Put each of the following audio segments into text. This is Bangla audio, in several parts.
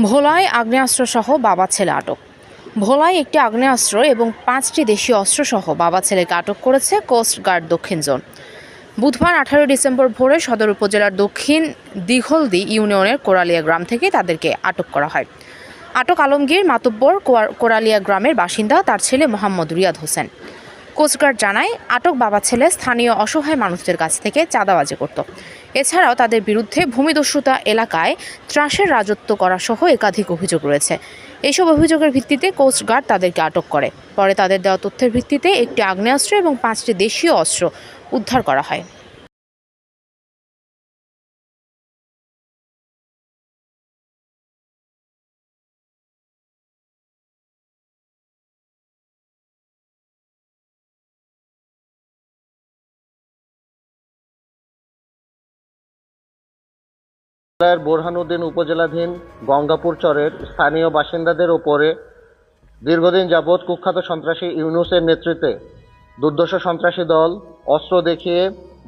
ভোলায় আগ্নেয়াস্ত্র সহ বাবা ছেলে আটক। ভোলায় একটি আগ্নেয়াস্ত্র এবং পাঁচটি দেশীয় অস্ত্রসহ বাবা ছেলেকে আটক করেছে কোস্ট গার্ড দক্ষিণ জোন। বুধবার আঠারোই ডিসেম্বর ভোরে সদর উপজেলার দক্ষিণ দিঘলদি ইউনিয়নের কোরালিয়া গ্রাম থেকে তাদেরকে আটক করা হয়। আটক আলমগীর মাতব্বর কোরালিয়া গ্রামের বাসিন্দা, তার ছেলে মোহাম্মদ রিয়াদ হোসেন। কোস্টগার্ড জানায়, আটক বাবা ছেলে স্থানীয় অসহায় মানুষদের কাছ থেকে চাঁদাবাজি করত। এছাড়াও তাদের বিরুদ্ধে ভূমিদস্যুতা এলাকায় ত্রাসের রাজত্ব করা সহ একাধিক অভিযোগ রয়েছে। এইসব অভিযোগের ভিত্তিতে কোস্টগার্ড তাদেরকে আটক করে। পরে তাদের দেওয়া তথ্যের ভিত্তিতে একটি আগ্নেয়াস্ত্র এবং পাঁচটি দেশীয় অস্ত্র উদ্ধার করা হয়। জেলার বোরহানুদ্দিন উপজেলাধীন গঙ্গাপুর চরের স্থানীয় বাসিন্দাদের ওপরে দীর্ঘদিন যাবৎ কুখ্যাত সন্ত্রাসী ইউনুসের নেতৃত্বে দুর্দশ সন্ত্রাসী দল অস্ত্র দেখিয়ে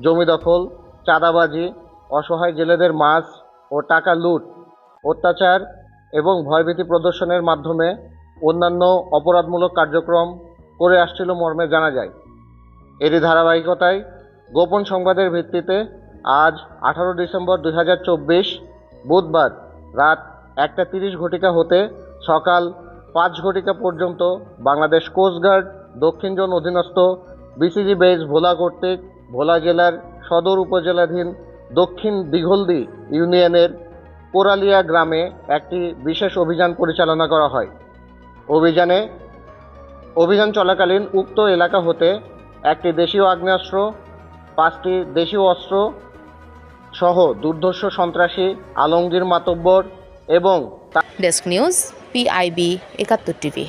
জমি দখল, চাঁদাবাজি, অসহায় জেলেদের মাছ ও টাকা লুট, অত্যাচার এবং ভয়ভীতি প্রদর্শনের মাধ্যমে অন্যান্য অপরাধমূলক কার্যক্রম করে আসছিল মর্মে জানা যায়। এরই ধারাবাহিকতায় গোপন সংবাদের ভিত্তিতে আজ আঠারো ডিসেম্বর দু হাজার চব্বিশ, বুধবার রাত একটা তিরিশ ঘটিকা হতে সকাল পাঁচ ঘটিকা পর্যন্ত বাংলাদেশ কোস্টগার্ড দক্ষিণ জোন অধীনস্থ বিসিজি বেস ভোলা কর্তৃক ভোলা জেলার সদর উপজেলাধীন দক্ষিণ দিঘলদি ইউনিয়নের কোরালিয়া গ্রামে একটি বিশেষ অভিযান পরিচালনা করা হয়। অভিযানে অভিযান চলাকালীন উক্ত এলাকা হতে একটি দেশীয় আগ্নেয়াস্ত্র, পাঁচটি দেশীয় অস্ত্র সহ দুর্ধর্ষ সন্ত্রাসী আলমগীর মাতব্বর এবং desk news PIB Ekattor TV.